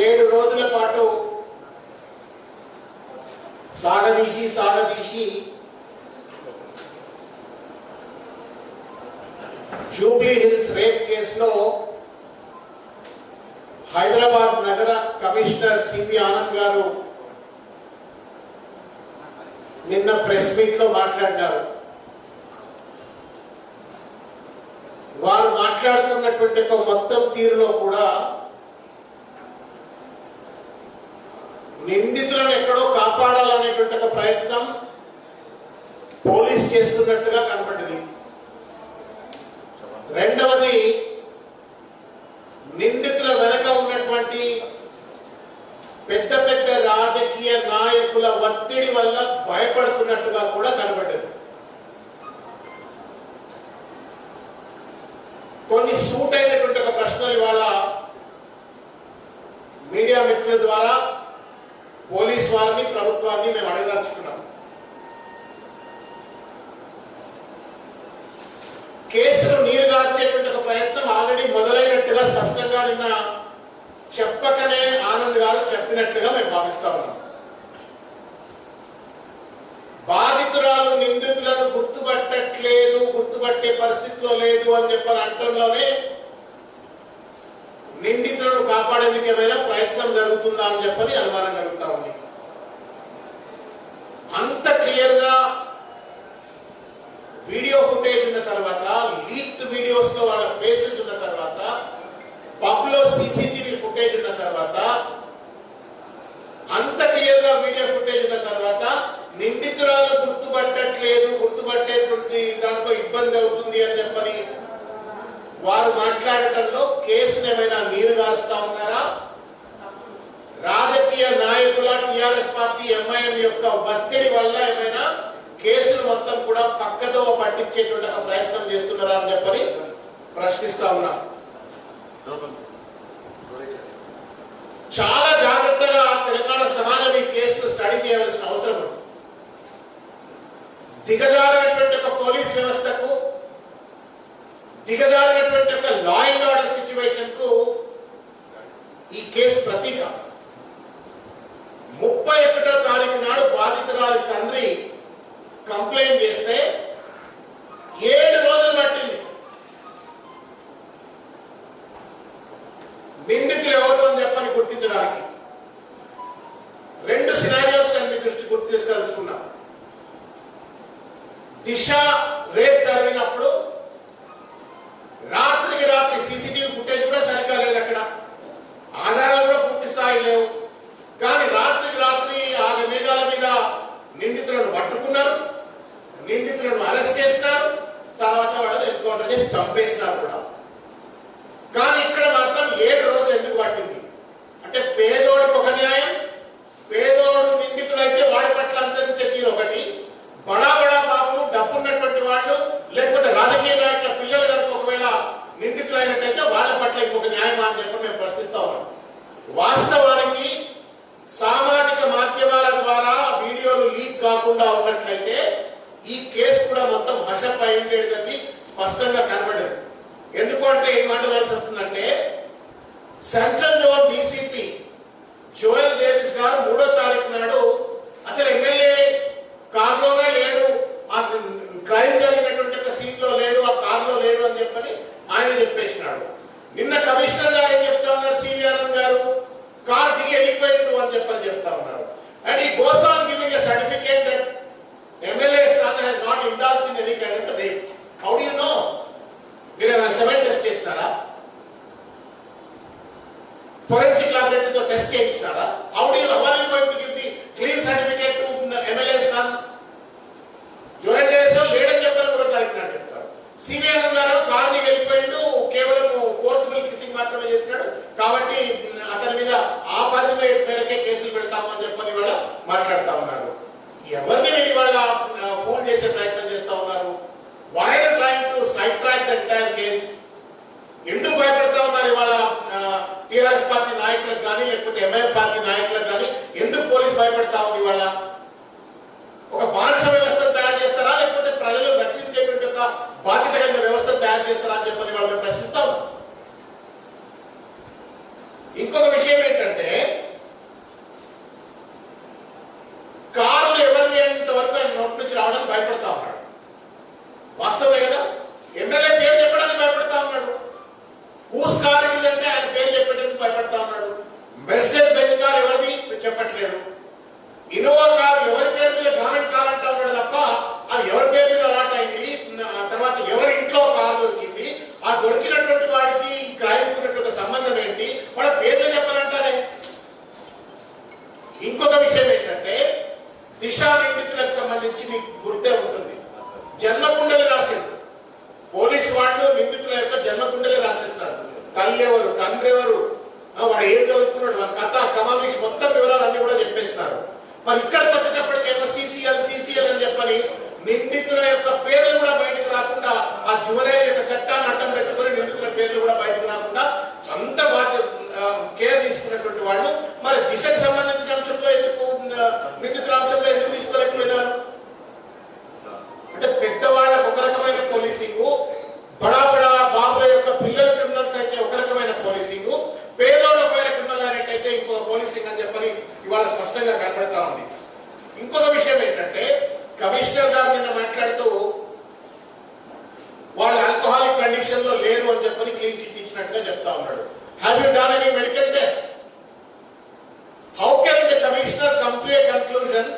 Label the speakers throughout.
Speaker 1: ఏడు రోజుల పాటు సాగదీసి సాగదీసి జూబ్లీ హిల్స్ రేప్ కేసులో హైదరాబాద్ నగర కమిషనర్ సిపి ఆనంద్ గారు నిన్న ప్రెస్ మీట్లో మాట్లాడారు. వారు మాట్లాడుతున్నటువంటి ఒక మొత్తం తీరులో కూడా నిందితులను ఎక్కడో కాపాడాలనేటువంటి ఒక ప్రయత్నం పోలీస్ చేస్తున్నట్టుగా కనపడింది. రెండవది నిందితుల వెనక ఉన్నటువంటి పెద్ద పెద్ద రాజకీయ నాయకుల ఒత్తిడి వల్ల భయపడుతున్నట్టుగా కూడా కనబడ్డది కొన్ని సూట్ అయినటువంటి ఒక ప్రశ్నలు ఇవాళ మీడియా మిత్రుల ద్వారా పోలీస్ వారిని ప్రభుత్వాన్ని మేము అడగదలుచుకున్నాం కేసును నీరుగార్చేటువంటి ఒక ప్రయత్నం ఆల్రెడీ మొదలైనట్టుగా స్పష్టంగా నిన్న చెప్పకనే ఆనంద్ గారు చెప్పినట్లుగా మేము భావిస్తా ఉన్నాం. బాధితురాలు నిందితులను గుర్తుపట్టట్లేదు గుర్తుపట్టే పరిస్థితిలో లేదు అని చెప్పని అంటంలోనే నిందితులను కాపాడేందుకు ఏమైనా ప్రయత్నం జరుగుతుందా అని చెప్పని అనుమానం కలుగుతా ఉంది. అంత క్లియర్గా వీడియో ఫుటేజ్ ఉన్న తర్వాత లీక్డ్ వీడియోస్లో వాళ్ళ ఫేసెస్ ఉన్న తర్వాత పబ్లో సీసీటీవీ ఫుటేజ్ ఉన్న తర్వాత అంత క్లియర్గా వీడియో ఫుటేజ్ ఉన్న తర్వాత నిందితురాలు గుర్తుపట్టట్లేదు గుర్తుపట్టేటువంటి దాంట్లో ఇబ్బంది అవుతుంది అని చెప్పని వారు మాట్లాడటంలో కేసును ఏమైనా నీరు గారుస్తా ఉన్నారా? రాజకీయ నాయకుల టిఆర్ఎస్ పార్టీ ఎంఐఎం యొక్క ఒత్తిడి వల్ల ఏమైనా మొత్తం కూడా పక్కదో పట్టించేటువంటి ప్రయత్నం చేస్తున్నారా అని చెప్పని ప్రశ్నిస్తా ఉన్నా. చాలా జాగ్రత్తగా తెలంగాణ సమాజం ఈ కేసును స్టడీ చేయవలసిన అవసరం ఉంది. దిగజారినటువంటి ఒక పోలీస్ వ్యవస్థకు దిగజారినటువంటి ఒక లా అండ్ ఆర్డర్ సిచ్యువేషన్కు ఈ కేసు ప్రతీక. ముప్పై ఒకటో తారీఖు నాడు బాధితురాలి తండ్రి కంప్లైంట్ చేస్తే ఏడు రోజులు పట్టింది. నిందితులు ఎవరు అని చెప్పని గుర్తించడానికి. రెండు సినారియోస్ నేను మీ దృష్టి గుర్తు తీసుకెలుసుకున్నాం దిశ రేప్ జరిగినప్పుడు రాత్రికి రాత్రి సీసీటీవీ ఫుటేజ్ కూడా సరిగ్గా లేదు అక్కడ ఆధారాలు కూడా పూర్తి స్థాయి లేవు కానీ రాత్రికి రాత్రి ఆగ మేఘాల మీద నిందితులను పట్టుకున్నారు నిందితులను అరెస్ట్ చేసినారు తర్వాత వాళ్ళని ఎన్కౌంటర్ చేసి చంపేసినారు కూడా కానీ ఇక్కడ మాత్రం ఏడు రోజులు ఎందుకు పట్టింది అంటే పేదోడికి ఒక న్యాయం పేదోడు నిందితులైతే వాడి పట్ల అనుసరించే తీరు ఒకటి బడా బడా బాబులు డబ్బున్నటువంటి వాళ్ళు లేకపోతే రాజకీయ నాయకుల పిల్లలు కనుక ఒకవేళ నిందితులైనట్టయితే వాళ్ళ పట్ల ఇంకొక న్యాయమా అని చెప్పి మేము ప్రశ్నిస్తా ఉన్నాం వాస్తవానికి సామాజిక మాధ్యమాల ద్వారా వీడియోలు లీక్ కాకుండా ఉన్నట్లయితే ఈ కేసు కూడా మొత్తం హషప్ అయి ఉండేది స్పష్టంగా కనబడింది ఎందుకు అంటే ఏం మాట్లాడాల్సి వస్తుందంటే central zone DCP Joel Davis garu మూడో తారీఖు నాడు అసలు ఎమ్మెల్యే కారులోనే లేడు. ఆ క్రైమ్ జరిగినటువంటి సీన్లో లేడు ఆ కారులో లేడు అని చెప్పని ఆయన చెప్పేసినాడు. నిన్న కమిషనర్ में भयपड़ता విషయం ఏంటంటే కమిషనర్ గారు నిన్న మాట్లాడుతూ వాళ్ళు ఆల్కహాలిక్ కండిషన్లో లేరు అని చెప్పని క్లీన్ చిట్ ఇచ్చినట్టుగా చెప్తా ఉన్నాడు. Have you done any medical test how can the commissioner come to a conclusion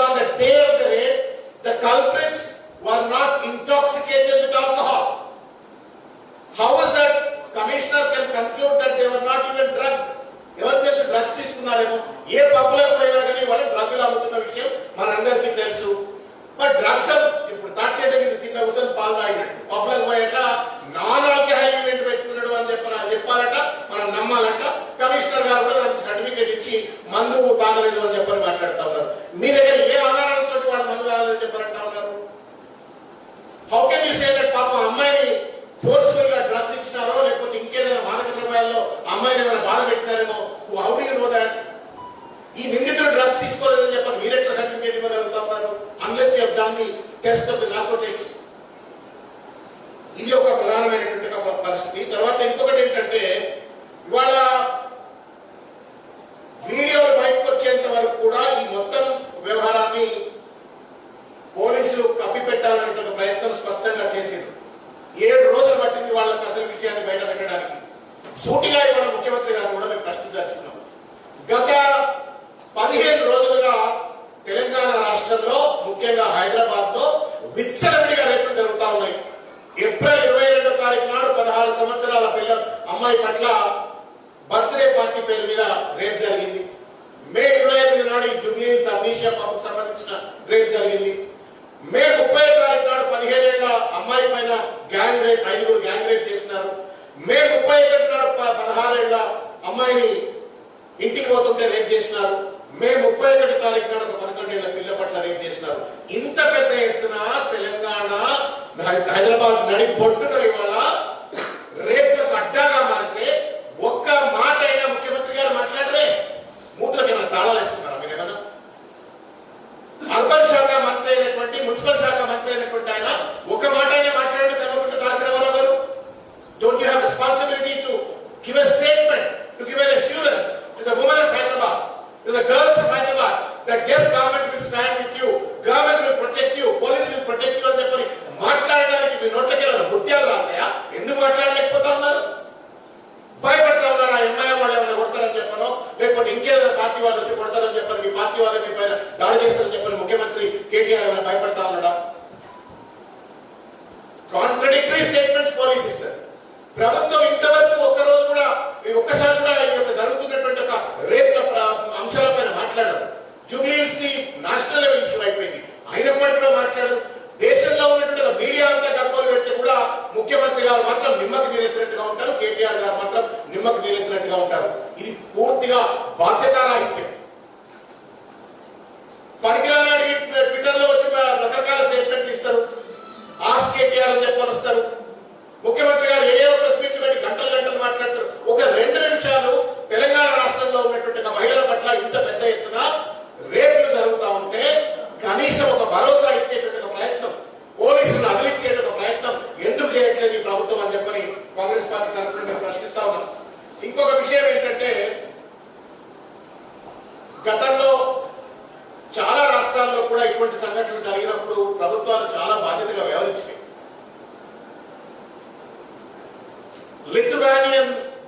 Speaker 1: on the day of the raid the culprits were not intoxicated with alcohol how is that commissioner can conclude that they're not even drug ఎవరు తెలుసు drugs తీసుకున్నారేమో? ఏ పబ్బులకు అయినా కానీ వాళ్ళు డ్రగ్లు అమ్ముతున్న విషయం मन अंदर but drugs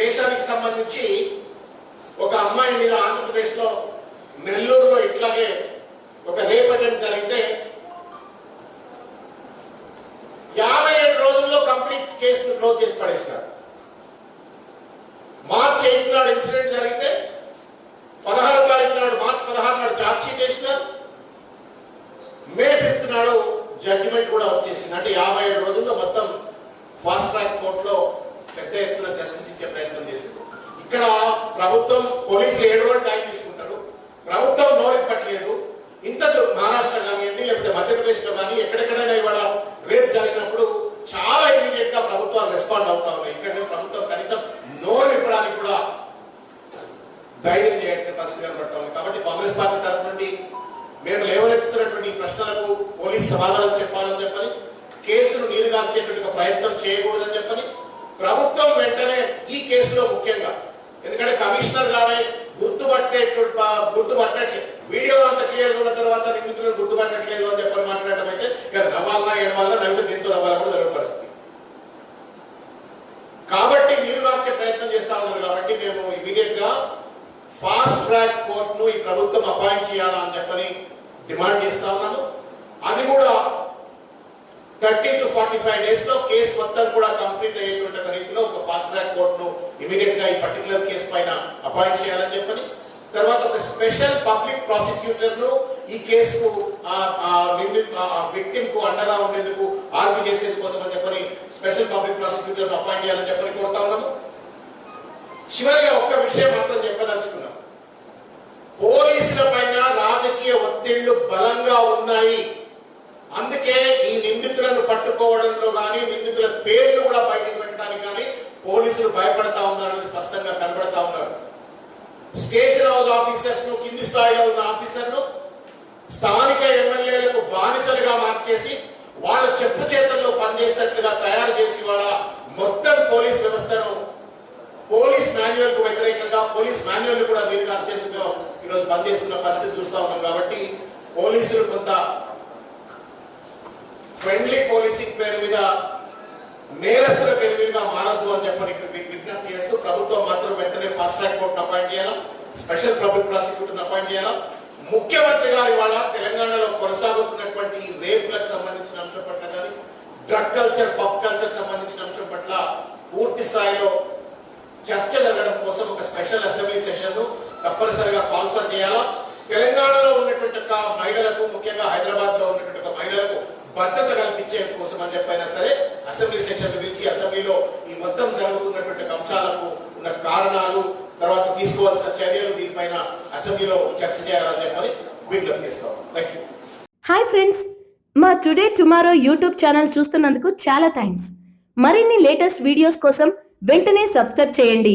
Speaker 1: దేశానికి సంబంధించి ఒక అమ్మాయి మీద ఆంధ్రప్రదేశ్లో నెల్లూరులో ఇట్లాగే ఒక రేప్ అటెంప్ట్ జరిగితే యాభై ఏడు రోజుల్లో కంప్లీట్ కేసును క్లోజ్ చేసి పడేసినారు. మార్చ్ ఎయిట్ నాడు ఇన్సిడెంట్ జరిగితే పదహారు తారీఖు నాడు మార్చ్ పదహారు నాడు ఛార్జ్షీట్ వేసినారు. మే ఫిఫ్త్ నాడు జడ్జిమెంట్ కూడా వచ్చేసింది. అంటే యాభై ఏడు రోజుల్లో మొత్తం ఫాస్ట్ ట్రాక్ కోర్టులో పెద్ద ఎత్తున జస్టిస్ ఇచ్చే ప్రయత్నం చేసింది ఇక్కడ ప్రభుత్వం పోలీసులు ఏడు రోజులు టైం తీసుకుంటారు ప్రభుత్వం నోరిప్పట్లేదు ఇంత మహారాష్ట్ర కానివ్వండి లేకపోతే మధ్యప్రదేశ్లో కానీ ఎక్కడెక్కడైనా ఇవాళ రేప్ జరిగినప్పుడు చాలా ఇమీడియట్గా ప్రభుత్వాలు రెస్పాండ్ అవుతా ఉన్నాయి ఇక్కడ ప్రభుత్వం కనీసం నోరు ఇప్పడానికి కూడా ధైర్యం చేయడం పరిస్థితి కనబడతా ఉంది కాబట్టి కాంగ్రెస్ పార్టీ తరఫు నుండి మేము లేవనెత్తుతున్నటువంటి ఈ ప్రశ్నలకు పోలీస్ సమాధానం చెప్పాలని చెప్పని కేసును నీరుగార్చేటట్టుగా ప్రయత్నం చేయకూడదని చెప్పని ప్రభుత్వం వెంటనే ఈ కేసులో ముఖ్యంగా ఎందుకంటే కమిషనర్ గారే గుర్తుపట్టేటువంటి ప- గుర్తుపట్టట్లేదు వీడియో అంత క్లియర్ ఉన్న తర్వాత నిందితులను గుర్తుపట్టట్లేదు అని చెప్పని మాట్లాడటం అయితే ఇక నవ్వాలన్నా ఏడవాలన్నా నవ్వితే దీంతో నవ్వాలని కూడా జరిగే పరిస్థితి. కాబట్టి మీరు ప్రయత్నం చేస్తా ఉన్నారు కాబట్టి మేము ఇమీడియట్గా ఫాస్ట్ ట్రాక్ కోర్టును ఈ ప్రభుత్వం అపాయింట్ చేయాలా అని చెప్పని డిమాండ్ చేస్తా ఉన్నాను. అది కూడా థర్టీ టు ఫార్టీ ఫైవ్ డేస్లో కేసు మొత్తం కూడా కంప్లీట్ అయ్యేటువంటి రీతిలో ఒక ఫాస్ట్ ట్రాక్ కోర్టును ఇమీడియట్గా ఈ పర్టికులర్ కేసు పైన అపాయింట్ చేయాలని చెప్పని తర్వాత ఒక స్పెషల్ పబ్లిక్ ప్రాసిక్యూటర్ను ఈ కేసుకు విక్టిమ్కు అండగా ఉండేందుకు ఆర్గ్యూ చేసేది కోసం అని చెప్పని స్పెషల్ పబ్లిక్ ప్రాసిక్యూటర్ అపాయింట్ చేయాలని చెప్పని కోరుతా ఉన్నాము చివరిగా ఒక్క విషయం మాత్రం చెప్పదలుచుకున్నాం పోలీసుల పైన రాజకీయ ఒత్తిళ్ళు బలంగా ఉన్నాయి. అందుకే ఈ నిందితులను పట్టుకోవడంలో కానీ నిందితుల పేర్లు కూడా బయటకు పెట్టడానికి కానీ పోలీసులు భయపడతా ఉన్నారు స్పష్టంగా కనబడతా ఉన్నారు. స్టేషన్ హౌస్ ఆఫీసర్స్ను కింది స్థాయిలో ఉన్న ఆఫీసర్లు స్థానిక ఎమ్మెల్యేలకు బానిసలుగా మార్చేసి వాళ్ళ చెప్పు చేతల్లో పనిచేసినట్లుగా తయారు చేసి వాళ్ళ మొత్తం పోలీస్ వ్యవస్థను పోలీస్ మాన్యువల్కు వ్యతిరేకంగా పోలీస్ మాన్యువల్ కూడా మీరు అత్యంతగా ఈరోజు బంద్ చేసుకున్న పరిస్థితి చూస్తూ ఉన్నాం కాబట్టి పోలీసులు కొంత ఫ్రెండ్లీ పోలీసింగ్ పేరు మీద నేరస్తుల పేరు మీద మారద్దు అని చెప్పని విజ్ఞప్తి చేస్తూ ప్రభుత్వం మాత్రం వెంటనే ఫాస్ట్ ట్రాక్ కోర్టును అపాయింట్ చేయాలా? స్పెషల్ పబ్లిక్ ప్రాసిక్యూటర్ని అపాయింట్ చేయాలా? ముఖ్యమంత్రి గారు ఇవాళ తెలంగాణలో కొనసాగుతున్నటువంటి రేపులకు సంబంధించిన అంశం పట్ల కానీ డ్రగ్ కల్చర్ పబ్ కల్చర్ సంబంధించిన అంశం పట్ల పూర్తి స్థాయిలో చర్చ జరగడం కోసం ఒక స్పెషల్ అసెంబ్లీ సెషన్ తప్పనిసరిగా స్పాన్సర్ చేయాలా? తెలంగాణలో ఉన్నటువంటి మహిళలకు ముఖ్యంగా హైదరాబాద్లో ఉన్నటువంటి మహిళలకు భద్రత కల్పించే కోసం అని చెప్పైనా సరే అసెంబ్లీ సెషన్ పిలిచి అసెంబ్లీలో ఈ మొత్తం జరుగుతున్నటువంటి అంశాలకు ఉన్న కారణాలు తర్వాత తీసుకోవాల్సిన చర్యలు దీనిపైన అసెంబ్లీలో చర్చ చేయాలని చెప్పని విజ్ఞప్తి చేస్తాం థ్యాంక్ యూ
Speaker 2: హాయ్ ఫ్రెండ్స్ మా టుడే టుమారో యూట్యూబ్ ఛానల్ చూస్తున్నందుకు చాలా థ్యాంక్స్ మరిన్ని లేటెస్ట్ వీడియోస్ కోసం వెంటనే సబ్స్క్రైబ్ చేయండి.